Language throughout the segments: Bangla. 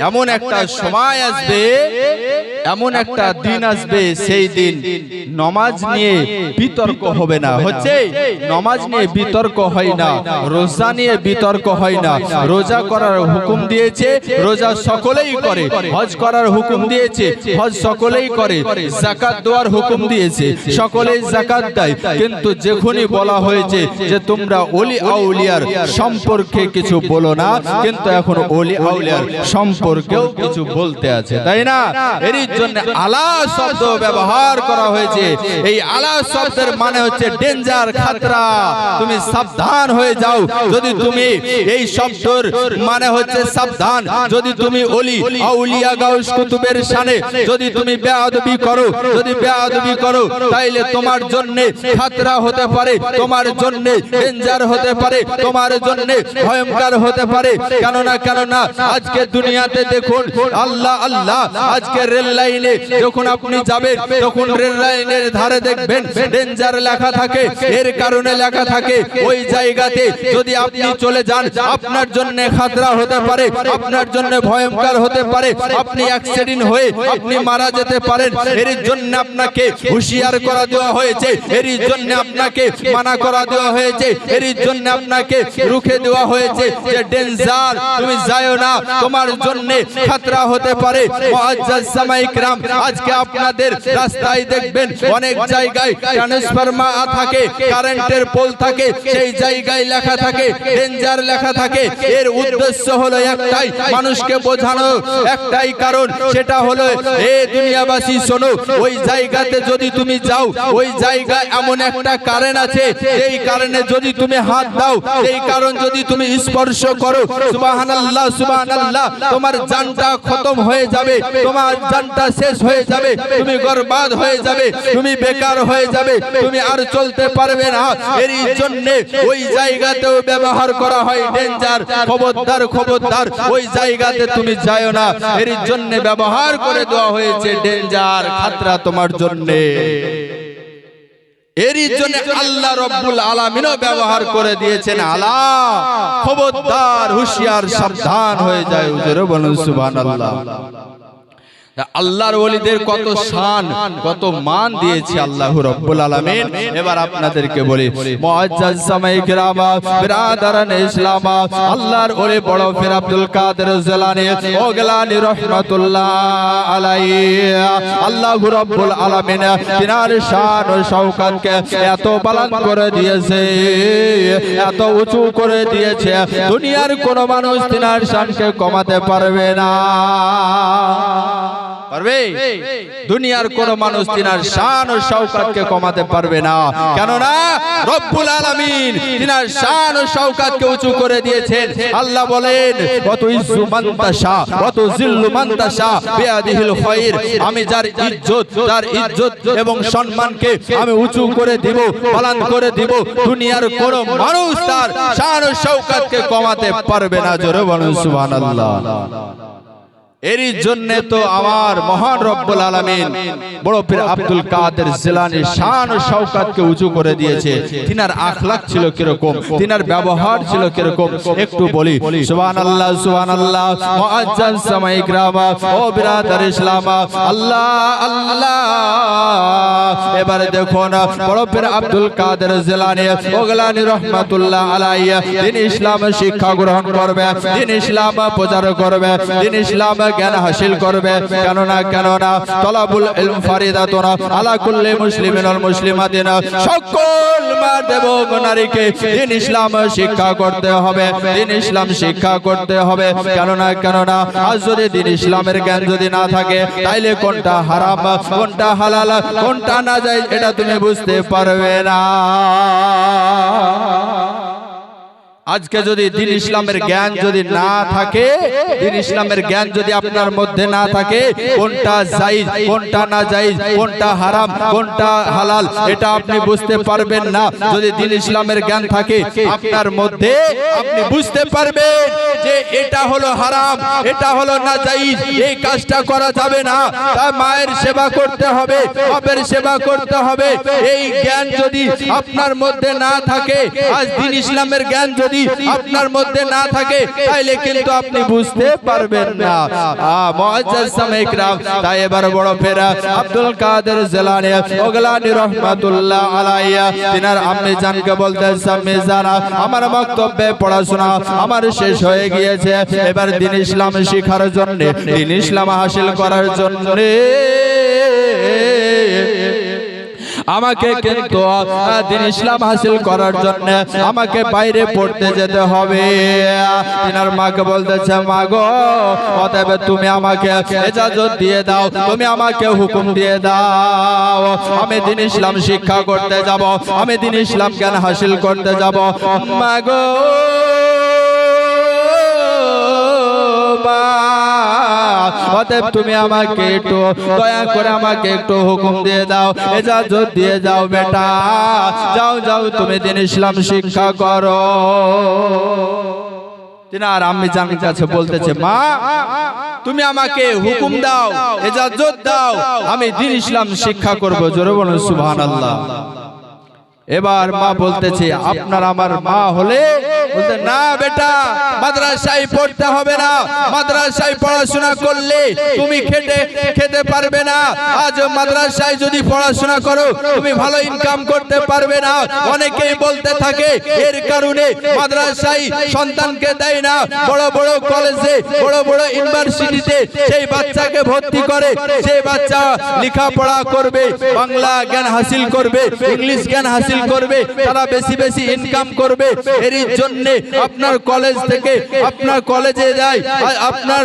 এমন একটা সময় আসবে এমন একটা দিন আসবে সেই দিন নমাজ নিয়ে বিতর্ক হবে না হচ্ছে নমাজ নিয়ে বিতর্ক হয় না রোজা নিয়ে বিতর্ক হয় না রোজা করার হুকুম দিয়েছে রোজা সকলেই করে হজ করার হুকুম দিয়েছে হজ সকলেই করে জাকাত দেওয়ার হুকুম দিয়েছে সকলেই জাকাত দেয়। কিন্তু যখনই বলা হয়েছে যে তোমরা অলি আউলিয়ার সম্পর্কে কিছু বলো না কিন্তু এখন অলি আউলিয়ার সম্পর্কেও কিছু বলতে আছে তাই না? এরই জন্য আলা শব্দ ব্যবহার করা হয়েছে। এই আলা শব্দের মানে হচ্ছে ডেঞ্জার খাতরা। তুমি সাবধান হয়ে যাও। যদি তুমি এই শব্দর মানে হচ্ছে সাবধান। যদি তুমি অলি আউলিয়া গাউস কুতুবের শানে যদি তুমি বেয়াদবি করো যদি বেয়াদবি করো তাইলে তোমার জন্য খাতরা হতে পারে তোমার জন্য ডেঞ্জার হতে পারে তোমার জন্য ভয়ঙ্কর হতে পারে। কেননা কেননা আজকে দুনিয়াতে দেখুন, আল্লাহ আল্লাহ, আজকে রেল লাইনে যখন আপনি যাবেন, তখন রেল লাইনের ধারে দেখবেন ডেঞ্জার লেখা থাকে, এর কারণে লেখা থাকে, ওই জায়গাতে যদি আপনি চলে যান, আপনার জন্য খাতরা হতে পারে, আপনার জন্য ভয়ঙ্কর হতে পারে, আপনি অ্যাক্সিডেন্ট হয়ে আপনি মারা যেতে পারেন, এর জন্য আপনাকে হুঁশিয়ার করা দেওয়া হয়েছে, এর জন্য আপনাকে মানা করা দেওয়া হয়েছে, এর জন্য আপনাকে রুখে দেওয়া হয়েছে যে ডেঞ্জার তুমি যাও না, তোমার জন্য খাতরা হতে পারে। মুআজ্জাজ আজকে আপনাদের রাস্তায় দেখবেন অনেক জায়গায় ট্রান্সফরমা থাকে, কারেন্টের পোল থাকে, সেই জায়গায় লেখা থাকে ডেঞ্জার লেখা থাকে। এর উদ্দেশ্য হলো একটাই, মানুষকে বোঝানো। একটাই কারণ, সেটা হলো, এ দুনিয়াবাসী, শোনো, ওই জায়গাতে যদি তুমি যাও, ওই জায়গায় এমন একটা কারেন্ট আছে এই কারণে যদি তুমি হাত দাও এই কারণ যদি তুমি স্পর্শ করো সুবহানাল্লাহ তোমার জানটা খতম হয়ে যাবে, তোমার জানটা শেষ হয়ে যাবে, তুমি বরবাদ হয়ে যাবে, তুমি বেকার হয়ে যাবে, তুমি আর চলতে পারবে না। এর জন্য ওই জায়গাতেও ব্যবহার করা হয় ডেঞ্জার খবরদার খবরদার, ওই জায়গাতে তুমি যাও না। এর জন্য ব্যবহার করে দেওয়া হয়েছে ডেঞ্জার খাতরা তোমার জন্য। এরই জন্য আল্লাহ রব্বুল আলামিনও ব্যবহার করে দিয়েছেন আলা খবরদার হুশিয়ার সাবধান হয়ে যায় বলুন সুবহানাল্লাহ। আল্লাহর ওলিদের কত শান, কত মান দিয়েছে আল্লাহ রব্বুল আলামিন। এবার আপনাদেরকে বলি আল্লাহর ওলি বড় আব্দুল কাদের আলামিন শান এত করে দিয়েছে, এত উঁচু করে দিয়েছে, দুনিয়ার কোন মানুষ তিনার শানকে কমাতে পারবে না। পারবে? দুনিয়ার কোন মানুষ তিনার শান ও শওকাতকে কমাতে পারবে না। কেননা রব্বুল আলামিন তিনার শান ও শওকাতকে উঁচু করে দিয়েছেন। আল্লাহ বলেন কত ইজ্জু মান্তাশা কত জিল্লু মান্তাশা বিয়াদিহিল খায়র আমি যার ইজ্জত তার ইজ্জত এবং সম্মানকে আমি উঁচু করে দিব পালন করে দিব। দুনিয়ার কোন মানুষ তার শান ও শওকাতকে কমাতে পারবে না। জোরে বলুন সুবহানাল্লাহ। এরই জন্য তো আমার মহান রব্বুল আলামিন বড় পীর আব্দুল কাদের জিলানী শান ও শওকতকে উঁচু করে দিয়েছে। তিনার আখলাক ছিল কীরকম? তিনার ব্যবহার ছিল কীরকম? একটু বলি। সুবহানাল্লাহ সুবহানাল্লাহ মুআজ্জাজ সামাইক রামা ও বিরাদার ইসলাম। আল্লাহ আল্লাহ। এবারে দেখুন বড় পীর আব্দুল কাদের জিলানী ওগলানি রহমাতুল্লাহ আলাইহি। দিন ইসলাম শিক্ষা গ্রহণ করবে দিন ইসলাম প্রচার করবে দিন ইসলাম জ্ঞান হাসিল করবে। কেননা কেননা, তলাবুল ইলম ফারিদাতুনা, আলা কুল্লি মুসলিমিন ওয়াল মুসলিমাতিনা, সকল মা দেব নারীকে দিন ইসলাম শিক্ষা করতে হবে, দিন ইসলাম শিক্ষা করতে হবে। কেননা কেননা, আজ যদি দিন ইসলামের জ্ঞান যদি না থাকে, তাইলে কোনটা হারাম, কোনটা হালাল, কোনটা না যায়, এটা তুমি বুঝতে পারবে না। আজকে যদি দিন ইসলামের জ্ঞান যদি না থাকে দিন ইসলামের জ্ঞান যদি আপনার মধ্যে না থাকে কোনটা জায়েজ কোনটা না জায়েজ কোনটা হারাম কোনটা হালাল এটা আপনি বুঝতে পারবেন না। যদি দিন ইসলামের জ্ঞান থাকে আপনার মধ্যে আপনি বুঝতে পারবেন যে এটা হলো হারাম এটা হলো না জায়েজ এই কাজটা করা যাবে না। তা মায়ের সেবা করতে হবে বাপের সেবা করতে হবে এই জ্ঞান যদি আপনার মধ্যে না থাকে আজ দিন ইসলামের জ্ঞান যদি আপনার মধ্যে না থাকে তাইলে কিন্তু আপনি বুঝতে পারবেন না। তাই এবার বড় ফেরা আব্দুল কাদের জিলানী ওগলানি রহমাতুল্লাহ আলাইয়া তিনার আম্মি জানকে বলতে সাম্মি জানা আমার বক্তব্যে পড়াশোনা আমার শেষ হয়ে গিয়েছে এবার দিন ইসলাম শিখার জন্য দিন ইসলাম হাসিল করার জন্য। আমাকে কিন্তু দিন ইসলাম হাসিল করার জন্য আমাকে বাইরে পড়তে যেতে হবে। তিনার মাকে বলতেছে মা গো অতএব তুমি আমাকে এজাজত দিয়ে দাও তুমি আমাকে হুকুম দিয়ে দাও। আমি দিন ইসলাম শিক্ষা করতে যাব আমি দিন ইসলাম জ্ঞান হাসিল করতে যাব। মা গো অতএব তুমি আমাকে একটু দয়া করে আমাকে একটু হুকুম দিয়ে দাও এজাজত দিয়ে যাও বেটা। যাও যাও, তুমি দিন ইসলাম শিক্ষা করো। তিনার আম্মি জান কাছে বলতেছে, মা, তুমি আমাকে হুকুম দাও এজাজত দাও, আমি দিন ইসলাম শিক্ষা করব। জোরে বলুন, সুবহানাল্লাহ। এবার মা বলতেছে, আপনার আমার মা হলে না বেটা, মাদ্রাসায় পড়তে হবে না। মাদ্রাসায় পড়াশোনা করলে তুমি খেটে, খেতে পারবে না। আজ মাদ্রাসায় যদি পড়াশোনা করো, তুমি ভালো ইনকাম করতে পারবে না। অনেকেই বলতে থাকে, এর কারণে মাদ্রাসায় সন্তানকে দেয় না। বড় বড় কলেজে বড় বড় ইউনিভার্সিটিতে সেই বাচ্চাকে ভর্তি করে। সেই বাচ্চা লেখাপড়া করবে, বাংলা জ্ঞান হাসিল করবে, ইংলিশ জ্ঞান হাসিল করবে, তারা বেশি বেশি ইনকাম করবে। এর জন্য আপনার কলেজ থেকে আপনার কলেজে যায় আপনার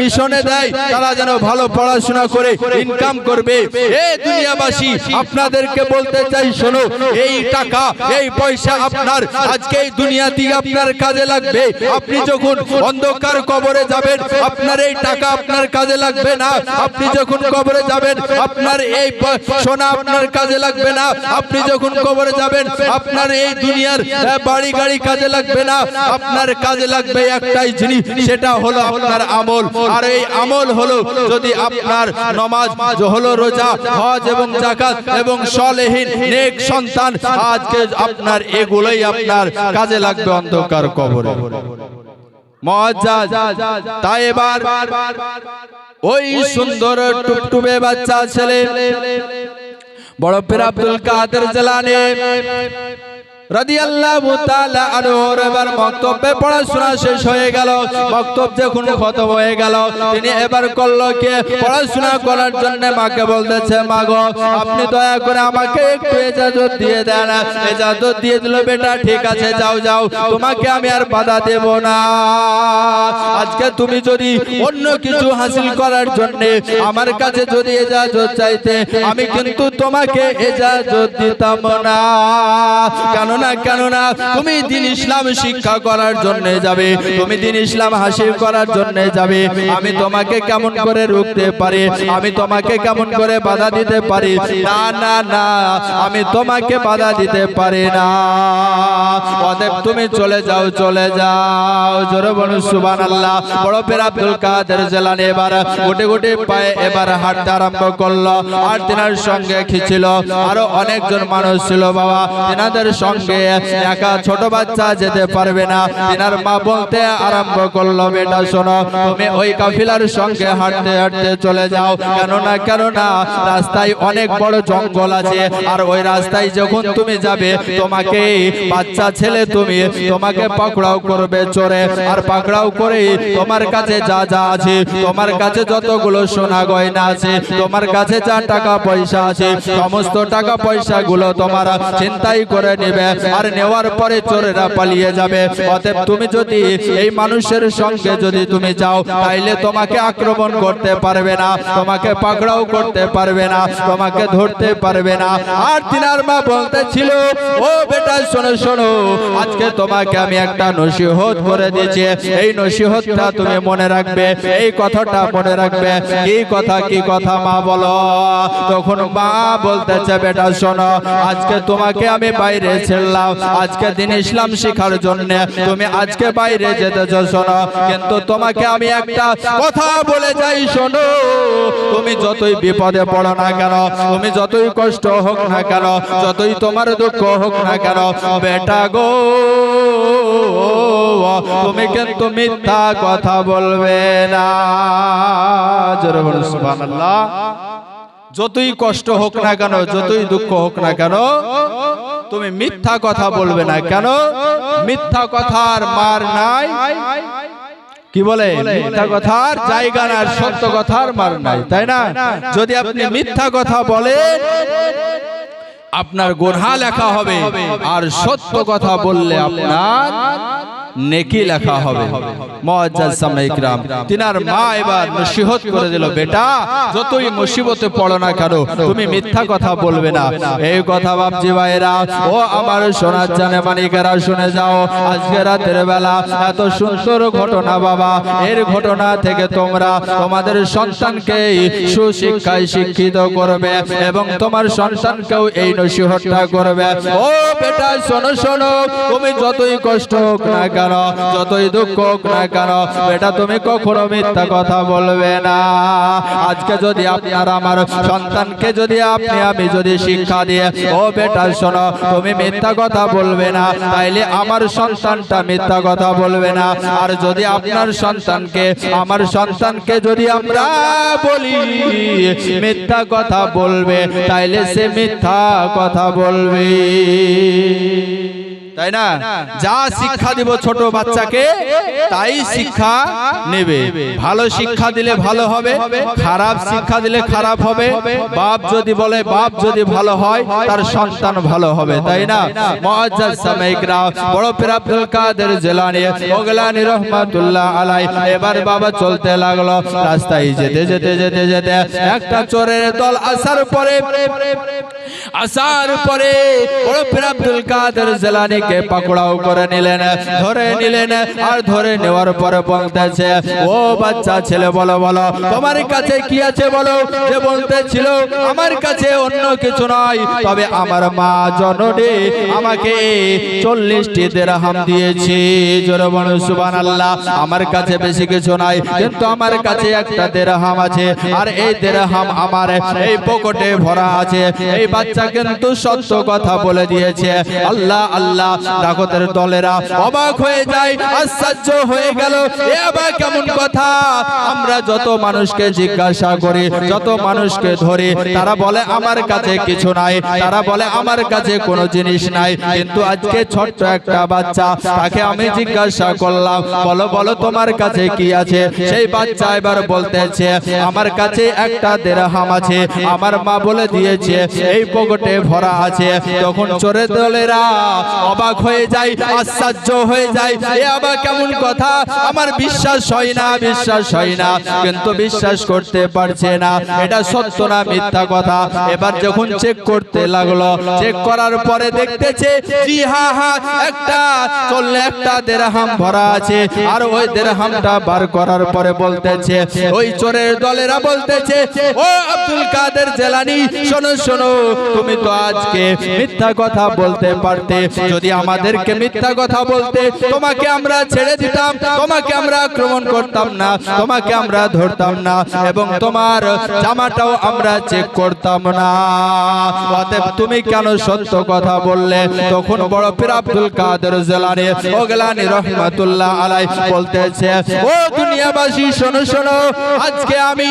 মিশনে দেয় তারা যেন ভালো পড়াশোনা করে ইনকাম করবে। এ দুনিয়াবাসী, আপনাদেরকে বলতে চাই, শোনো, এই টাকা, এই পয়সা আপনার, আজকে এই দুনিয়াতে আপনার কাজে লাগবে। আপনি যখন অন্ধকার কবরে যাবেন, আপনার এই টাকা আপনার কাজে লাগবে না। আপনি যখন কবরে যাবেন, আপনার এই সোনা আপনার কাজে লাগবে না। আপনি যখন কবরে যাবেন, আপনার এই দুনিয়ার বাড়ি গাড়ি কাজে লাগবে না। আপনার কাজে লাগবে একটাই জিনিস, সেটা হলো আপনার আমল। আর এই আমল হলো যদি আপনার নমাজ হলো রোজা, হজ এবং জাকাত এবং সলেহীন নেক সন্তান, আজকে আপনার এগুলোই আপনার কাজে লাগবে অন্ধকার কবরে। তাই এবার ওই সুন্দর টুকটুবে বাচ্চা ছেলে, বড় পীর আব্দুল কাদের জেলানি ঠিক আছে, যাও যাও। তোমাকে আমি আর বাধা দেব না। আজকে তুমি যদি অন্য কিছু হাসিল করার জন্য আমার কাছে যদি এজাজত চাইতে, আমি কিন্তু তোমাকে এজাজত দিতাম না। কেননা কেননা তুমি দিন ইসলাম শিক্ষা করার জন্য যাবে। তুমি দিন ইসলাম হাসিল করার জন্য যাবে। আমি তোমাকে কেমন করে রুখতে পারি? আমি তোমাকে কেমন করে বাধা দিতে পারি? না না না আমি তোমাকে বাধা দিতে পারি না। অতএব তুমি চলে যাও চলে যাও। জোরে বলুন সুবান আল্লাহ বড় পীর আব্দুল কাদের জেলানি এবার গুটে গুটে পায়ে এবার হাঁটতে আরম্ভ করল। আর তিনার সঙ্গে খিছিল আরও অনেকজন মানুষ ছিল বাবা তিনাদের সঙ্গে একা ছোট বাচ্চা যেতে পারবে না। তিনার মা বলতে আরম্ভ করল, বেটা, শোনো, তুমি ওই কাফিলার সঙ্গে হাঁটতে হাঁটতে চলে যাও। কেননা কেননা, রাস্তায় অনেক বড় জঙ্গল আছে। আর ওই রাস্তায় যখন তুমি যাবে, তোমাকে বাচ্চা ছেলে তুমি, তোমাকে পাকড়াও করবে চোরে। আর পাকড়াও করে তোমার কাছে যা যা আছে, তোমার কাছে যতগুলো সোনা গয়না আছে, তোমার কাছে যা টাকা পয়সা আছে, সমস্ত টাকা পয়সাগুলো তোমার চিন্তাই করে নেবে। আর নেওয়ার পরে চোরেরা পালিয়ে যাবে। অতএব তুমি যদি এই মানুষের সঙ্গে যদি তুমি যাও, তাইলে তোমাকে আক্রমণ করতে পারবে না, তোমাকে পাকড়াও করতে পারবে না, তোমাকে ধরতে পারবে না। আর তিনার মা বলতেছিল, ও বেটা, শোনো শোনো, আজকে তোমাকে আমি একটা নসিহত করে দিয়েছি। এই নসিহতটা তুমি মনে রাখবে, এই কথাটা মনে রাখবে। কি কথা কি কথা, মা বলো। তখন মা বলতেছে, বেটা, শোনো, আজকে তোমাকে আমি বাইরে ছেড়ে চললাম আজকে দিন ইসলাম শেখার জন্য তুমি আজকে বাইরে যেতেছ, শোনো। কিন্তু তোমাকে আমি একটা কথা বলে যাই, শোনো। তুমি যতই বিপদে পড়ো না কেন, তুমি যতই কষ্ট হোক না কেন, যতই তোমার দুঃখ হোক না কেন, বেটা গো, তুমি কিন্তু মিথ্যা কথা বলবে না। যতই কষ্ট হোক না কেন, যতই দুঃখ হোক না কেন তুমি মিথ্যা কথা বলবে না কেন? মিথ্যা কথার মার নাই। কি বলে? মিথ্যা কথার জায়গা না সত্য কথার মার নাই, তাই না? যদি আপনি মিথ্যা কথা বলেন, আপনার গোনা লেখা হবে। আর সত্য কথা বললে আপনার নেকি লেখা হবে। তিনার মা এবার নসিহত করে দিল, বেটা, যতই মুসিবতে পড়ো না কেন, তুমি মিথ্যা কথা বলবে না। এই কথা ভাইরা ও আমার সোনার জানে শুনে যাও, আজকে রাতের বেলা এত সুন্দর ঘটনা বাবা। এর ঘটনা থেকে তোমরা তোমাদের সন্তানকে সুশিক্ষায় শিক্ষিত করবে এবং তোমার সন্তানকেও এই নসিহতটা করবে। ও বেটা, শোনো শোনো, তুমি যতই কষ্ট হোক না কেন, যতই দুঃখ হোক না কেন? বেটা তুমি কখনো মিথ্যা কথা বলবে না। আজকে যদি আপনার, আমার সন্তানকে যদি আপনি, আমি যদি শিক্ষা দিয়ে, ও বেটা শোনো, তুমি মিথ্যা কথা বলবে না, তাইলে আমার সন্তানটা মিথ্যা কথা বলবে না। আর যদি আপনার সন্তানকে, আমার সন্তানকে যদি আমরা বলি, মিথ্যা কথা বলবে, তাইলে সে মিথ্যা কথা বলবে। তাই না? যা শিক্ষা দিব ছোট বাচ্চাকে তাই শিক্ষা নেবে। ভালো শিক্ষা দিলে ভালো হবে খারাপ শিক্ষা দিলে খারাপ হবে বাপ যদি বলে বাপ যদি ভালো হয় তার সন্তান ভালো হবে তাই না? মুআজ্জাজ সামাইকরা বড় পীর আব্দুল কাদের জিলানী ওগলানি রহমাতুল্লাহ আলাই এবার বাবা চলতে লাগল রাস্তায় যেতে যেতে যেতে যেতে একটা চোরের দল আসার পরে আসার পরে বড় পীর আব্দুল কাদের জিলানীকে পাকড়াও করে নিলেন ধরে নিলেন আর ধরে নেওয়ার পরে বলতেছে ও বাচ্চা ছেলে বলো বলো তোমার কাছে কি আছে বলো? যে বলতেছিল আমার কাছে অন্য কিছু নয় তবে আমার মা জননী আমাকে চল্লিশটি দেড়হাম দিয়েছি। জোরে বলো সুবহানাল্লাহ আমার কাছে বেশি কিছু নাই কিন্তু আমার কাছে একটা দেড়হাম আছে আর এই দেড়হাম আমার এই পকেটে ভরা আছে। এই বাচ্চা কিন্তু সত্য কথা বলে দিয়েছে। আল্লাহ আল্লাহ ডাকতের দলেরা অবাক হয়ে যায়, আশ্চর্য হয়ে গেল, এ আবার কেমন কথা? আমরা যত মানুষকে জিজ্ঞাসা করি, যত মানুষকে ধরি, তারা বলে, আমার কাছে কিছু নাই। তারা বলে, আমার কাছে কোনো জিনিস নাই। কিন্তু আজকে ছোট্ট একটা বাচ্চা, তাকে আমি জিজ্ঞাসা করলাম, বলো বলো, তোমার কাছে কি আছে? সেই বাচ্চা এবার বলতেছে, আমার কাছে একটা দেড়হাম আছে। আমার মা বলে দিয়েছে, এই পকেটে ভরা আছে। তখন চোরে দলেরা অবাক হয়ে যায়, আশ্চর্য হয়ে যায়, এ আবার কেমন কথা? আমার বিশ্বাস হয় না, বিশ্বাস হয় না। কিন্তু বিশ্বাস করতে পারছে না। এটা সত্য না মিথ্যা কথা? এবার যখন চেক করতে লাগল চেক করার পরে দেখতেছে, জি, হা হা, একটা, চললে একটা দেড়হাম ভরা আছে। আর ওই দেড়হামটা বার করার পরে বলতেছে, ওই চোরের দলেরা বলতেছে, ও আব্দুল কাদের জেলানি, শোনো শোনো, তুমি তো আজকে মিথ্যা কথা বলতে পারতে। যদি আমাদেরকে মিথ্যা কথা বলতে তোমাকে আমরা ছেড়ে দিতাম তোমাকে আমরা আক্রমণ করতাম না তোমাকে আমরা ধরতাম না এবং তোমার জামাটাও আমরা চেক করতাম না। অতএব তুমি কেন সত্য কথা বললে? তখন বড় পীর আব্দুল কাদের জেলানি ওগলানি রহমাতুল্লাহ আলাই বলতেছে ও দুনিয়াবাসী শোনো শোনো আজকে আমি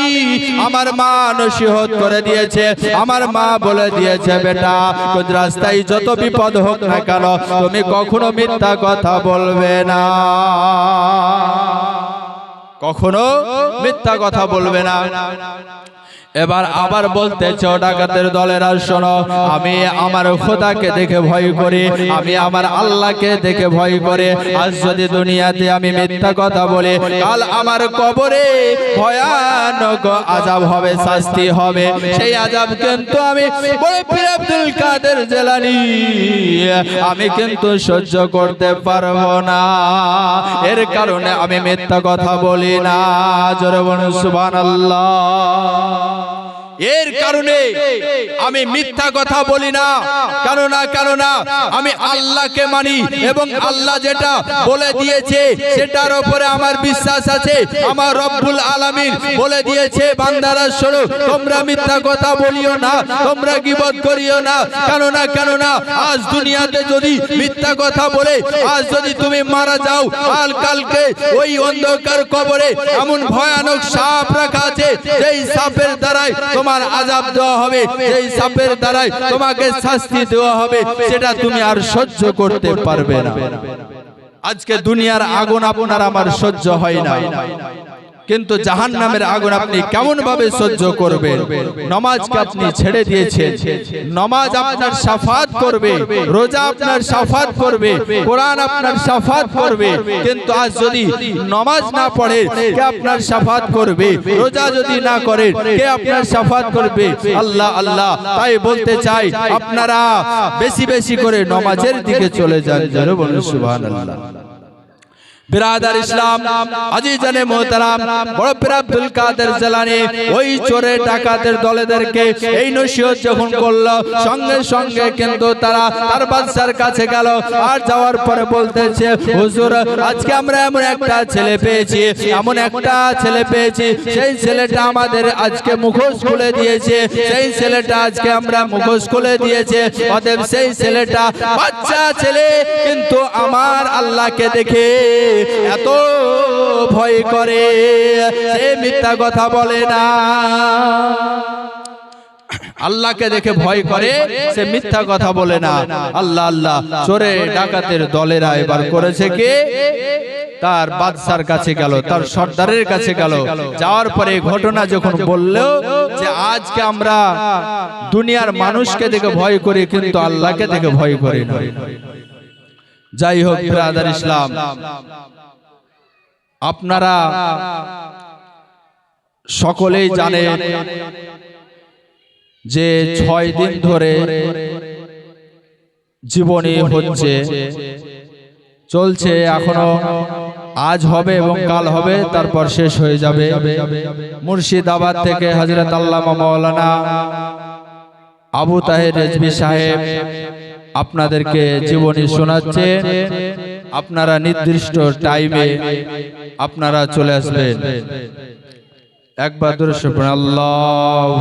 আমার মা নসিহত করে দিয়েছে আমার মা বলে দিয়েছে বেটা কোন রাস্তায় যত বিপদ হোক না কেন তুমি কখনো মিথ্যা কথা বলবে না। কখনো মিথ্যা কথা বলবে না। এবার আবার বলতেছে ও ডাকাতের দলেরা শোনো আমি আমার খোদাকে দেখে ভয় করি আমি আমার আল্লাহকে দেখে ভয় করে। আজ যদি দুনিয়াতে আমি মিথ্যা কথা বলি কাল আমার কবরে ভয়ানক আজাব হবে শাস্তি হবে। সেই আজাব কিন্তু আমি আব্দুল কাদের জেলানি। আমি কিন্তু সহ্য করতে পারব না। এর কারণে আমি মিথ্যা কথা বলি না। জোরে বলুন সুবহানাল্লাহ। এর কারণে আমি মিথ্যা কথা বলি না। কেননা কেননা আমি আল্লাহকে মানি এবং আল্লাহ যেটা বলে দিয়েছে সেটার উপরে আমার বিশ্বাস আছে। আমার রব্বুল আলামিন বলে দিয়েছে বান্দারা শোনো তোমরা মিথ্যা কথা বলিও না তোমরা গিবত করিও না। কেননা কেননা আজ দুনিয়াতে যদি মিথ্যা কথা বলে আজ যদি তুমি মারা যাও কাল কালকে ওই অন্ধকার কবরে এমন ভয়ানক সাপ রাখা আছে যেই সাপের দ্বারাই তোমার আজাব দেওয়া হবে সেই সাপের দ্বারাই তোমাকে শাস্তি দেওয়া হবে, সেটা তুমি আর সহ্য করতে পারবে না। আজকে দুনিয়ার আগুন আপনার আমার সহ্য হয় না। কিন্তু জাহান নামের আগুন আপনি কেমন ভাবে সহ্য করবেন? নমাজকে আপনি ছেড়ে দিয়েছেন? নমাজ আপনার সাফাত করবে। রোজা আপনার সাফাত করবে। কোরআন আপনার সাফাত করবে। কিন্তু আজ যদি নমাজ না পড়ে কে আপনার সাফাত করবে? রোজা যদি না করেন কে আপনার সাফাত করবে? আল্লাহ আল্লাহ তাই বলতে চাই আপনারা বেশি বেশি করে নমাজের দিকে চলে যান বলুন সুবহানাল্লাহ। বিরাদার ইসলাম আজি জানে মোহতারাম বড় পীর আব্দুল কাদের জালানি ওই চোরে ডাকাতের দলেদেরকে এই নসিহত যখন করল সঙ্গে সঙ্গে কিন্তু তারা তার বাদশার কাছে গেল আর যাওয়ার পরে বলতেছে হুজুর আজকে আমরা এমন একটা ছেলে পেয়েছি এমন একটা ছেলে পেয়েছি সেই ছেলেটা আমাদের আজকে মুখোশ খুলে দিয়েছে সেই ছেলেটা আজকে আমরা মুখোশ খুলে দিয়েছে অতএব সেই ছেলেটা বাচ্চা ছেলে কিন্তু আমার আল্লাহকে দেখে এত ভয় করে, সে মিথ্যা কথা বলে না। আল্লাহকে দেখে ভয় করে, সে মিথ্যা কথা বলে না। আল্লাহ আল্লাহ, চোরে ডাকাতের দলেরা এবার করেছে কি? তার বাদশার কাছে গেল, তার সর্দারের কাছে গেল। যাওয়ার পরে ঘটনা যখন বলল যে আজকে আমরা দুনিয়ার মানুষকে দেখে ভয় করি, কিন্তু আল্লাহকে দেখে ভয় করি না। যাই হোক ব্রাদার ইসলাম। আপনারা সকলেই জানেন যে ছয় দিন ধরে জীবনী হচ্ছে চলছে এখনও আজ হবে এবং কাল হবে তারপর শেষ হয়ে যাবে। মুর্শিদাবাদ থেকে হজরত আল্লামা মৌলানা আবু তাহের রেজবি সাহেব আপনাদেরকে জীবনী শোনাচ্ছে আপনারা নির্দিষ্ট টাইমে আপনারা চলে আসবেন। একবার দর্শক আল্লাহ